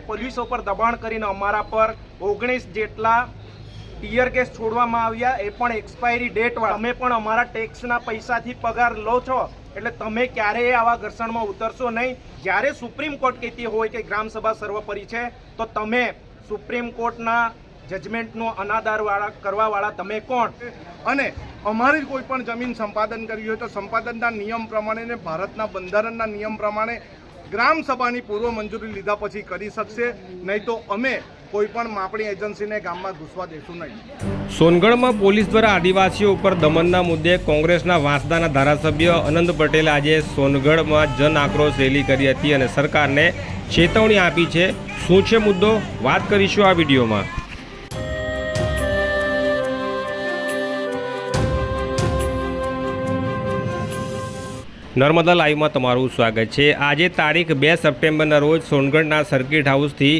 પોલીસો પર દબાણ કરીને અમારા પર ઓગણીસ જેટલા ટીયર ગેસ છોડવામાં આવ્યા. એ પણ એક્સપાયરી ડેટવાળા તમે પણ અમારા ટેક્સના પૈસાથી પગાર લો છો. એટલે તમે ક્યારેય આવા ઘર્ષણમાં ઉતરશો નહીં. જ્યારે સુપ્રીમ કોર્ટ કહેતી હોય કે ગ્રામસભા સર્વોપરી છે, તો તમે સુપ્રીમ કોર્ટના જજમેન્ટનો અનાદારવાળા કરવાવાળા તમે કોણ? અને અમારી કોઈ પણ જમીન સંપાદન કરવી હોય તો સંપાદનના નિયમ પ્રમાણે ને ભારતના બંધારણના નિયમ પ્રમાણે ગ્રામ સભાની પૂર્વ મંજૂરી લીધા પછી કરી શકશે, નહીં તો અમે કોઈ પણ માપણી એજન્સીને ગામમાં ઘૂસવા દેશું નહીં. સોનગઢમાં પોલીસ દ્વારા આદિવાસીઓ ઉપર દમનના મુદ્દે કોંગ્રેસના વાંસદાના ધારાસભ્ય અનંત પટેલે આજે સોનગઢમાં જન આક્રોશ રેલી કરી હતી અને સરકારને ચેતવણી આપી છે. શું છે મુદ્દો? વાત કરીશું આ વિડીયોમાં. નર્મદા લાઈવમાં તમારું સ્વાગત છે. આજે તારીખ બે સપ્ટેમ્બરના રોજ સોનગઢના સર્કિટ હાઉસથી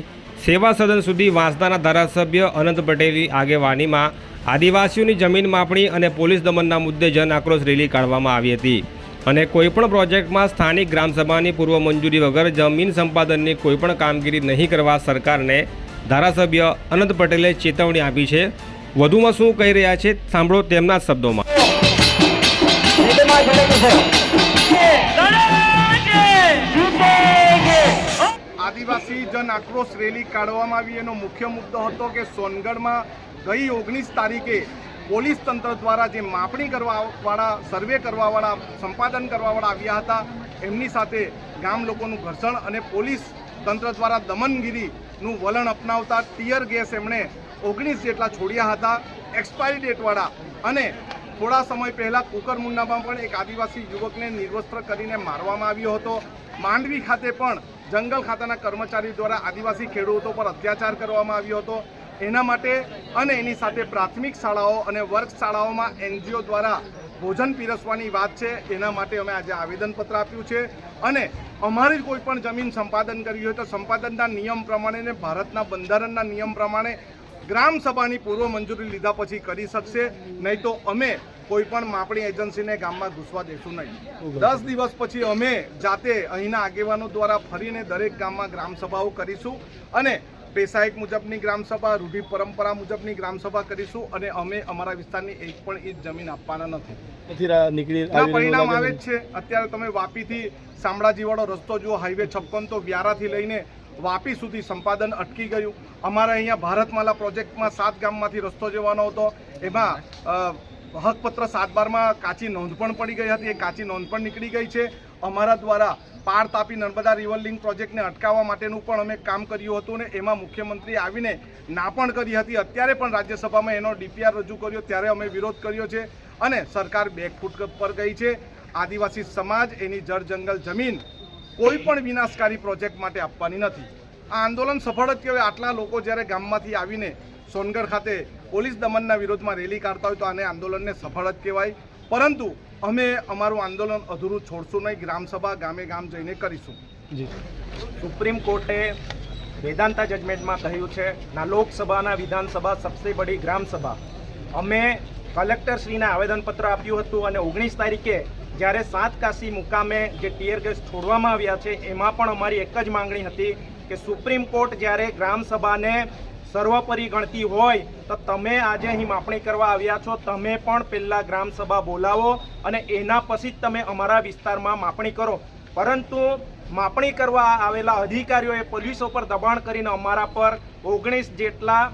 સેવા સદન સુધી વાંસદાના ધારાસભ્ય અનંત પટેલની આગેવાનીમાં આદિવાસીઓની જમીન માપણી અને પોલીસ દમનના મુદ્દે જન આક્રોશ રેલી કાઢવામાં આવી હતી. અને કોઈપણ પ્રોજેક્ટમાં સ્થાનિક ગ્રામસભાની પૂર્વ મંજૂરી વગર જમીન સંપાદનની કોઈપણ કામગીરી નહીં કરવા સરકારને ધારાસભ્ય અનંત પટેલે ચેતવણી આપી છે. વધુમાં શું કહી રહ્યા છે, સાંભળો તેમના શબ્દોમાં. આદિવાસી જન આક્રોશ રેલી કાઢવામાં આવી. એનો મુખ્ય મુદ્દો હતો કે સોનગઢમાં ગઈ ઓગણીસ તારીખે પોલીસ તંત્ર દ્વારા જે માપણી કરવાવાળા, સર્વે કરવાવાળા, સંપાદન કરવાવાળા આવ્યા હતા, એમની સાથે ગામ લોકોનું ઘર્ષણ અને પોલીસ તંત્ર દ્વારા દમનગીરીનું વલણ અપનાવતા ટીયર ગેસ એમણે ઓગણીસ જેટલા છોડ્યા હતા, એક્સપાયરી ડેટવાળા. અને થોડા સમય પહેલા કુકરમુંડામાં પણ એક આદિવાસી યુવકને નિર્વસ્ત્ર કરીને મારવામાં આવ્યો હતો. માંડવી ખાતે પણ જંગલ ખાતાના કર્મચારી દ્વારા આદિવાસી ખેડૂતો પર અત્યાચાર કરવામાં આવ્યો હતો. એના માટે અને એની સાથે પ્રાથમિક શાળાઓ અને વર્ગ શાળાઓમાં એનજીઓ દ્વારા ભોજન પીરસવાની વાત છે. એના માટે અમે આજે આવેદનપત્ર આપ્યું છે. અને અમારી કોઈ પણ જમીન સંપાદન કરવી હોય તો સંપાદનના નિયમ પ્રમાણે ને ભારતના બંધારણના નિયમ પ્રમાણે ગ્રામ સભાની પૂર્વ મંજૂરી લીધા પછી કરી શકશે. નહીં તો અમે કોઈ પણ માપણી એજન્સીને ગામમાં ઘૂસવા દેશું નહીં. દસ દિવસ પછી અમે જાતે અહીંના આગેવાનો દ્વારા ફરીને દરેક ગામમાં ગ્રામસભાઓ કરીશું અને પેશાયક મુજબની ગ્રામસભા રૂઢિ પરંપરા મુજબની ગ્રામસભા કરીશું અને અમે અમારા વિસ્તારની એક પણ ઇંચ જમીન આપવાના નથી. પરિણામ આવે જ છે. અત્યારે તમે વાપીથી શામળાજીવાળો રસ્તો જુઓ હાઈવે છપ્પન તો વ્યારાથી લઈને વાપી સુધી સંપાદન અટકી ગયું. અમારા અહીંયા ભારતમાલા પ્રોજેક્ટમાં સાત ગામમાંથી રસ્તો જવાનો હતો. એમાં હકપત્ર સાત બારમાં કાચી નોંધ પણ પડી ગઈ હતી. એ કાચી નોંધ પણ નીકળી ગઈ છે. અમારા દ્વારા પાર તાપી નર્મદા રિવર લિંક પ્રોજેક્ટને અટકાવવા માટેનું પણ અમે કામ કર્યું હતું ને એમાં મુખ્યમંત્રી આવીને ના પણ કરી હતી. અત્યારે પણ રાજ્યસભામાં એનો ડીપીઆર રજૂ કર્યો. ત્યારે અમે વિરોધ કર્યો છે અને સરકાર બેકફૂટ પર ગઈ છે. આદિવાસી સમાજ, એની જળ જંગલ જમીન કોઈ પણ વિનાશકારી પ્રોજેક્ટ માટે આપવાની નથી. આ આંદોલન સફળ જ કહેવાય. આટલા લોકો જ્યારે ગામમાંથી આવીને સોનગઢ ખાતે પોલીસ દમનના વિરોધમાં રેલી કાઢતા હોય તો આને આંદોલનને સફળ જ કહેવાય. પરંતુ અમે અમારું આંદોલન અધૂરું છોડશું નહીં ગ્રામસભા ગામે ગામ જઈને કરીશું. સુપ્રીમ કોર્ટે વેદાંતા જજમેન્ટમાં કહ્યું છે ના લોકસભાના વિધાનસભા સબસે બડી ગ્રામસભા અમે કલેક્ટરશ્રીને આવેદનપત્ર આપ્યું હતું અને ઓગણીસ તારીખે જ્યારે સાત કાશી મુકામે જે ટીયર ગેસ છોડવામાં આવ્યા છે એમાં પણ અમારી એક જ માંગણી હતી કે સુપ્રીમ કોર્ટ જ્યારે ગ્રામ સભાને સર્વોપરી ગણતી હોય તો તમે આજે અહીં માપણી કરવા આવ્યા છો. તમે પણ પહેલાં ગ્રામસભા બોલાવો અને એના પછી જ તમે અમારા વિસ્તારમાં માપણી કરો. પરંતુ માપણી કરવા આવેલા અધિકારીઓએ પોલીસો પર દબાણ કરીને અમારા પર ઓગણીસ જેટલા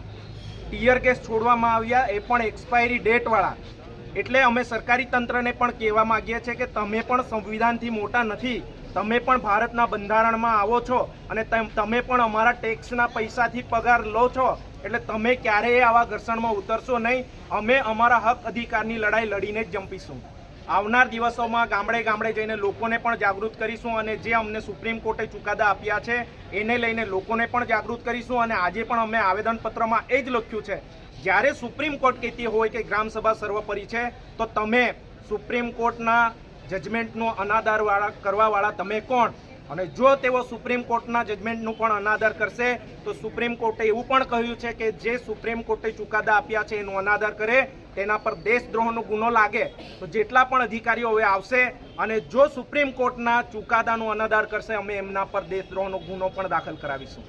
ટીયર ગેસ છોડવામાં આવ્યા. એ પણ એક્સપાયરી ડેટવાળા. એટલે અમે સરકારી તંત્રને પણ કહેવા માંગીએ છીએ કે તમે પણ સંવિધાનથી મોટા નથી. તમે પણ ભારતના બંધારણમાં આવો છો અને તમ- પણ અમારા ટેક્સના પૈસાથી પગાર લો છો. એટલે તમે ક્યારેય આવા ઘર્ષણમાં ઉતરશો નહીં. અમે અમારા હક અધિકારની લડાઈ લડીને જ જંપીશું. આવનાર દિવસોમાં ગામડે ગામડે જઈને લોકોને પણ જાગૃત કરીશું અને જે અમને સુપ્રીમ કોર્ટે ચુકાદા આપ્યા છે, એને લઈને લોકોને પણ જાગૃત કરીશું અને આજે પણ અમે આવેદનપત્રમાં એ જ લખ્યું છે. જ્યારે સુપ્રીમ કોર્ટ કહેતી હોય કે ગ્રામસભા સર્વોપરી છે, તો તમે સુપ્રીમ કોર્ટના જજમેન્ટનો અનાદારવાળા કરવાવાળા તમે કોણ? અને જો તેઓ સુપ્રીમ કોર્ટના જજમેન્ટનું પણ અનાદર કરશે, તો સુપ્રીમ કોર્ટે એવું પણ કહ્યું છે કે જે સુપ્રીમ કોર્ટે ચુકાદા આપ્યા છે એનો અનાદર કરે, તેના પર દેશદ્રોહનો ગુનો લાગે. તો જેટલા પણ અધિકારીઓ હવે આવશે અને જો સુપ્રીમ કોર્ટના ચુકાદાનો અનાદર કરશે, અમે એમના પર દેશદ્રોહનો ગુનો પણ દાખલ કરાવીશું.